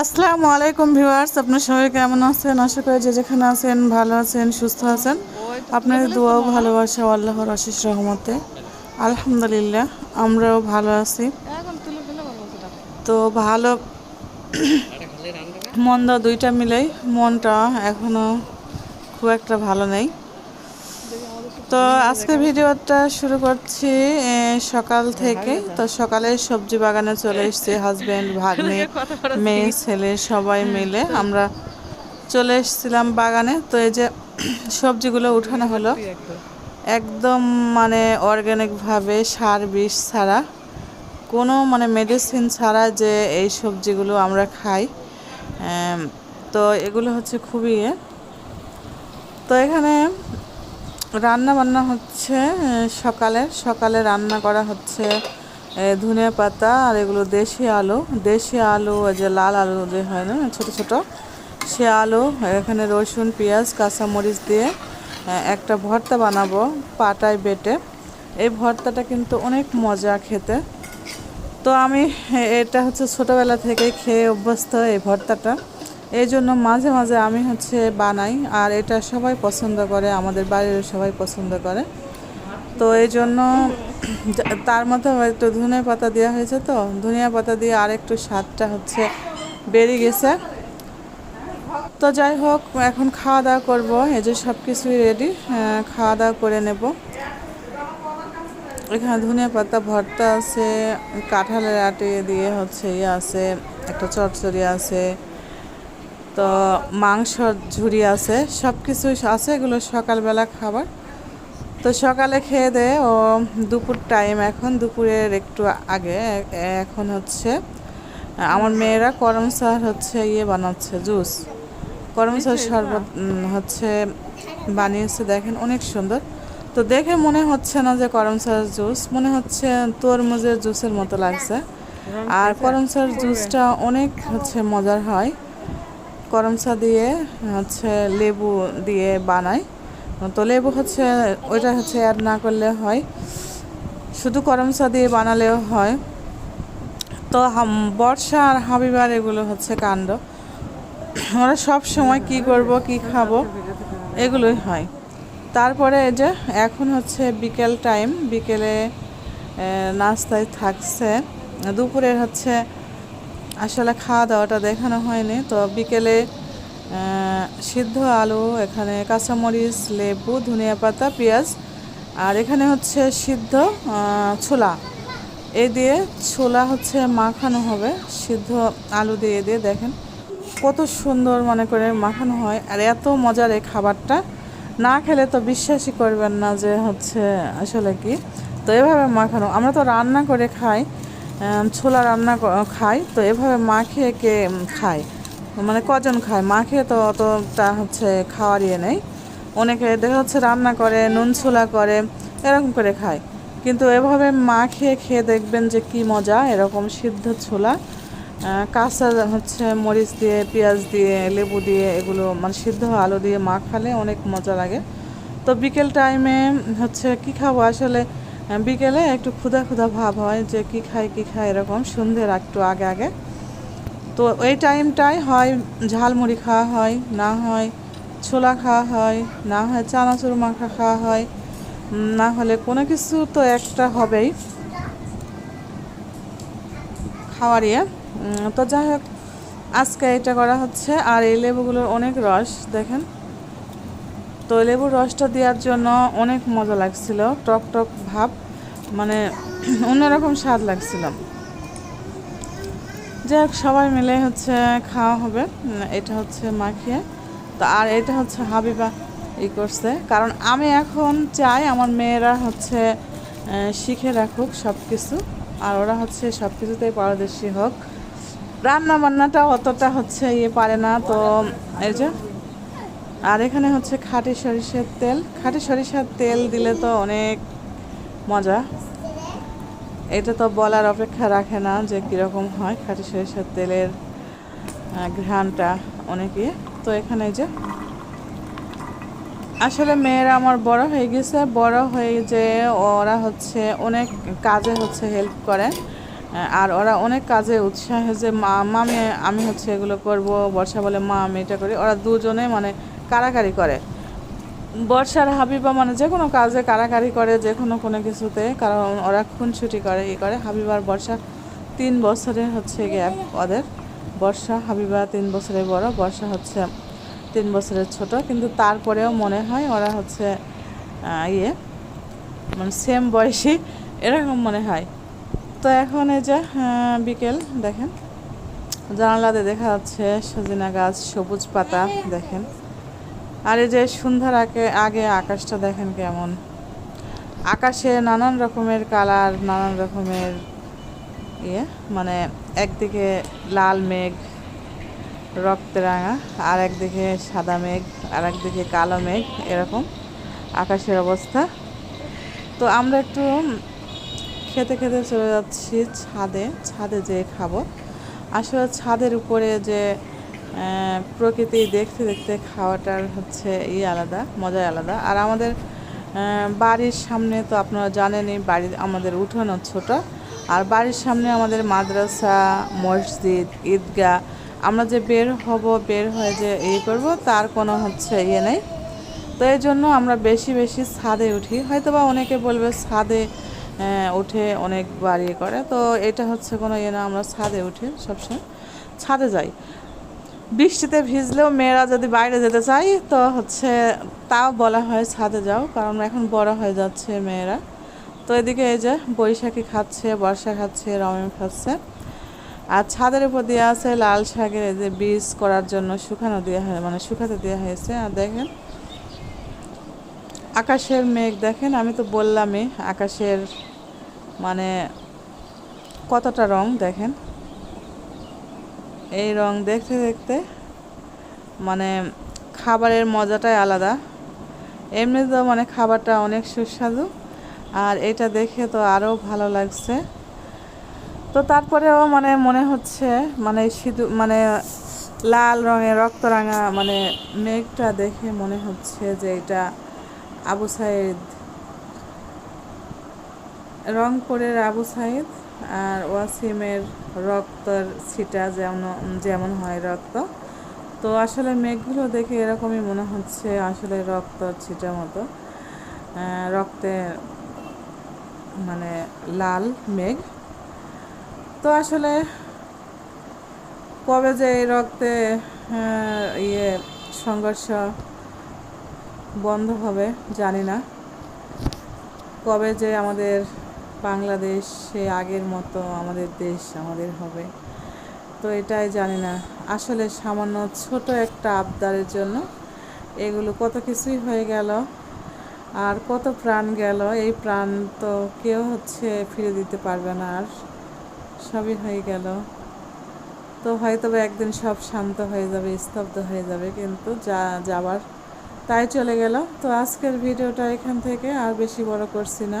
আসসালামু আলাইকুম ভিউয়ার্স, আপনার সবাই কেমন আছেন? আশা করি যে যেখানে আছেন, ভালো আছেন, সুস্থ আছেন। আপনাদের দোয়াও ভালোবাসা আল্লাহর আশিস রহমতে। আলহামদুলিল্লাহ, আমরাও ভালো আছি। তো ভালো মন্দ দুইটা মিলেই মনটা এখনও খুব একটা ভালো নেই। তো আজকে ভিডিওটা শুরু করছি সকাল থেকে। তো সকালে সবজি বাগানে চলে এসেছি হাজব্যান্ড ভাগ্নে মেয়ে ছেলে সবাই মিলে আমরা চলে এসেছিলাম বাগানে। তো এই যে সবজিগুলো উঠানো হলো। একদম। মানে অর্গ্যানিকভাবে সার বিষ ছাড়া। কোনো মানে মেডিসিন ছাড়া যে এই সবজিগুলো আমরা খাই। তো এগুলো হচ্ছে খুবই তো এখানে রান্না বান্না হচ্ছে সকালে। সকালে রান্না করা হচ্ছে ধনে পাতা আর এগুলো দেশি আলু। দেশি আলু যে লাল আলু যে হয় না, ছোট ছোট, সে আলু, এখানে রসুন, পেঁয়াজ, কাঁচামরিচ দিয়ে একটা ভর্তা বানাবো পাটায় বেটে। এই ভর্তাটা কিন্তু অনেক মজা খেতে। তো আমি এটা হচ্ছে ছোটোবেলা থেকেই খেয়ে অভ্যস্ত এই ভর্তাটা। এই জন্য মাঝে মাঝে আমি হচ্ছে বানাই, আর এটা সবাই পছন্দ করে, আমাদের বাড়ির সবাই পছন্দ করে। তো এই জন্য তার মধ্যে একটু ধনে পাতা দেওয়া হয়েছে তো, ধনিয়া পাতা দিয়ে আর একটু স্বাদটা হচ্ছে বেড়ে গেছে। তো যাই হোক, এখন খাওয়া দাওয়া করব, এই যে সব কিছুই রেডি খাওয়া দাওয়া করে নেব। এখানে ধনিয়া পাতা ভর্তা আছে, কাঁঠালের আটে দিয়ে হচ্ছে ইয়ে আছে, একটা চটচড়ি আছে তো মাংসর ঝুড়ি আছে সব কিছুই আছে এগুলো সকালবেলা খাবার। তো সকালে খেয়ে দে ও দুপুর টাইম এখন দুপুরের একটু আগে এখন হচ্ছে আমার মেয়েরা করম সার হচ্ছে ইয়ে বানাচ্ছে জুস। করম সার শরবত হচ্ছে বানিয়েছে দেখেন অনেক সুন্দর। তো দেখে মনে হচ্ছে না যে করম সার জুস মনে হচ্ছে তরমুজের জুসের মতো লাগছে। আর করম সার জুসটা অনেক হচ্ছে মজার হয়। করমচা দিয়ে, হচ্ছে লেবু দিয়ে বানায় তো লেবু হচ্ছে, ওইটা হচ্ছে অ্যাড না করলে হয়। শুধু করমচা দিয়ে বানালেও হয়। তো বর্ষা আর হাবিবার এগুলো হচ্ছে কাণ্ড। আমরা সব সময় কি করব, কি খাব, এগুলোই হয়। তারপরে এই যে, এখন হচ্ছে বিকেল টাইম বিকেলে নাস্তায় থাকছে। দুপুরের হচ্ছে আসলে খাওয়া দাওয়াটা দেখানো হয়নি। তো বিকেলে সিদ্ধ আলু, এখানে কাঁচামরিচ, লেবু, ধনিয়া পাতা, পেঁয়াজ, আর এখানে হচ্ছে সিদ্ধ ছোলা। এই দিয়ে ছোলা হচ্ছে মাখানো হবে। সিদ্ধ আলু দিয়ে দিয়ে দেখেন কত সুন্দর মনে করে মাখানো হয় আর এত মজার এই খাবারটা। না খেলে তো বিশ্বাসই করবেন না যে হচ্ছে আসলে কি। তো এভাবে মাখানো। আমরা তো রান্না করে খাই। ছোলা রান্না খাই। তো এভাবে মাখিয়ে কে খায়? মানে কজন খায়? মাখিয়ে তো অতটা হচ্ছে খাওয়ার ইয়ে নেই। অনেকে দেখা যাচ্ছে রান্না করে, নুন ছোলা করে, এরকম করে খায়। কিন্তু এভাবে মাখিয়ে খেয়ে খেয়ে দেখবেন যে কি মজা, এরকম সিদ্ধ ছোলা কাঁচা হচ্ছে মরিচ দিয়ে, পেঁয়াজ দিয়ে, লেবু দিয়ে, এগুলো মানে সিদ্ধ আলু দিয়ে মাখালে অনেক মজা লাগে। তো বিকেল টাইমে হচ্ছে কি খাব? আসলে বিকেলে একটু ক্ষুধা ক্ষুধা ভাব হয় যে কি খাই কি খাই, এরকম সন্ধ্যের একটু আগে আগে। তো ওই টাইমটাই হয় ঝালমুড়ি খাওয়া হয়, না হয় ছোলা খাওয়া হয়, না হয় চানাচুর মাখা খাওয়া হয় না হলে কোনো কিছু তো একটা হবেই খাওয়ার ইয়ে তো যাই হোক, আজকে এটা করা হচ্ছে। আর এই লেবুগুলোর অনেক রস, দেখেন। তো লেবুর রসটা দেওয়ার জন্য অনেক মজা লাগছিল, টক টক ভাব মানে অন্যরকম স্বাদ লাগছিল। যাই হোক, সবাই মিলে হচ্ছে খাওয়া হবে, এটা হচ্ছে মাখিয়ে। তো আর এটা হচ্ছে হাবিবা ই করছে, কারণ আমি এখন চাই আমার মেয়েরা হচ্ছে শিখে রাখুক সব কিছু আর ওরা হচ্ছে সব কিছুতেই পারদর্শী হোক। রান্না বান্নাটা অতটা হচ্ছে ইয়ে পারে না, তো এই যে, আর এখানে হচ্ছে খাঁটি সরিষার তেল। খাটি সরিষার তেল দিলে তো অনেক মজা। এটা তো বলার অপেক্ষা রাখে না যে কীরকম হয় খাটি সরিষার তেলের ঘ্রাণটা অনেকে তো এখানে যে আসলে মেয়েরা আমার বড় হয়ে গেছে। বড় হয়ে যে ওরা হচ্ছে অনেক কাজে হচ্ছে হেল্প করে। আর ওরা অনেক কাজে উৎসাহ যে মা আমি হচ্ছে এগুলো করব, বর্ষা বলে মা, আমি এটা করি। ওরা দুজনে মানে কারাকারি করে। বর্ষার হাবিবা মানে যে কোনো কাজে কারাকারি করে যে কোনো কোনো কিছুতে, কারণ ওরা খুনছুটি করে, ই করে। হাবিবার বর্ষা তিন বছরে হচ্ছে গ্যাপ ওদের। বর্ষা, হাবিবা তিন বছরে বড়, বর্ষা হচ্ছে তিন বছরের ছোট। কিন্তু তারপরেও মনে হয় ওরা হচ্ছে ইয়ে মানে সেম বয়সী, এরকম মনে হয়। তো এখন এই যে বিকেল, দেখেন। জানালাতে দেখা যাচ্ছে সজিনা গাছ, সবুজ পাতা, দেখেন। আর এই যে সন্ধ্যার আগে আগে আকাশটা দেখেন কেমন। আকাশে নানান রকমের কালার, নানান রকমের ইয়ে মানে একদিকে লাল মেঘ রক্তরাঙা আর একদিকে সাদা মেঘ, আর একদিকে কালো মেঘ, এরকম আকাশের অবস্থা। তো আমরা একটু খেতে খেতে চলে যাচ্ছি ছাদে ছাদে যেয়ে খাব। আসলে ছাদের উপরে যে প্রকৃতি দেখতে দেখতে খাওয়াটার হচ্ছে ই আলাদা, মজাই আলাদা। আর আমাদের বাড়ির সামনে তো আপনারা জানেনই বাড়ি আমাদের উঠোনও ছোট। আর বাড়ির সামনে আমাদের মাদ্রাসা, মসজিদ, ঈদগাহ, আমরা যে বের হব, বের হয়ে যে এই করব, তার কোনো হচ্ছে ইয়ে নেই। তো এই জন্য আমরা বেশি বেশি ছাদে উঠি। হয়তো বা অনেকে বলবে ছাদে উঠে অনেক বাড়ি করে। তো এটা হচ্ছে কোনো ইয়ে না, আমরা ছাদে উঠি সবসময়। ছাদে যাই। বৃষ্টিতে ভিজলেও মেয়েরা যদি বাইরে যেতে চাই তো হচ্ছে তাও বলা হয় ছাদে যাও, কারণ এখন বড় হয়ে যাচ্ছে মেয়েরা। তো এদিকে এই যে বৈশাখী খাচ্ছে, বর্ষা খাচ্ছে, রমেন খাচ্ছে। আর ছাদের উপর দেওয়া আছে লাল শাকের এই যে বীজ করার জন্য শুকানো দেওয়া হয় মানে শুকাতে দেওয়া হয়েছে। আর দেখেন, আকাশের মেঘ দেখেন, আমি তো বললামই আকাশের মানে কতটা রং দেখেন। এই রং দেখতে দেখতে মানে খাবারের মজাটাই আলাদা। এমনি তো মানে খাবারটা অনেক সুস্বাদু, আর এটা দেখে তো আরও ভালো লাগছে। তো তারপরেও মানে মনে হচ্ছে মানে শুধু মানে লাল রঙের রক্তরাঙা মানে মেঘটা দেখে মনে হচ্ছে যে এটা আবু সাইদ। রংপুরের আবু সাইদ। আর ওয়াসিমের রক্তর ছিটা যেমন যেমন হয় রক্ত। তো আসলে মেঘগুলো দেখে এরকমই মনে হচ্ছে আসলে রক্তর ছিটা মতো। রক্তে মানে লাল মেঘ। তো আসলে কবে যে এই রক্তে ইয়ে সংঘর্ষ বন্ধ হবে জানি না। কবে যে আমাদের বাংলাদেশ সে আগের মতো আমাদের দেশ আমাদের হবে। তো এটাই জানি না। আসলে সামান্য ছোট একটা আবদারের জন্য এগুলো কত কিছুই হয়ে গেল আর কত প্রাণ গেল। এই প্রাণ তো কেউ হচ্ছে ফিরে দিতে পারবে না আর সবই হয়ে গেল। তো হয়তো একদিন সব শান্ত হয়ে যাবে, স্তব্ধ হয়ে যাবে, কিন্তু যা যাবার তাই চলে গেল। তো আজকের ভিডিওটা এখান থেকে আর বেশি বড় করছি না।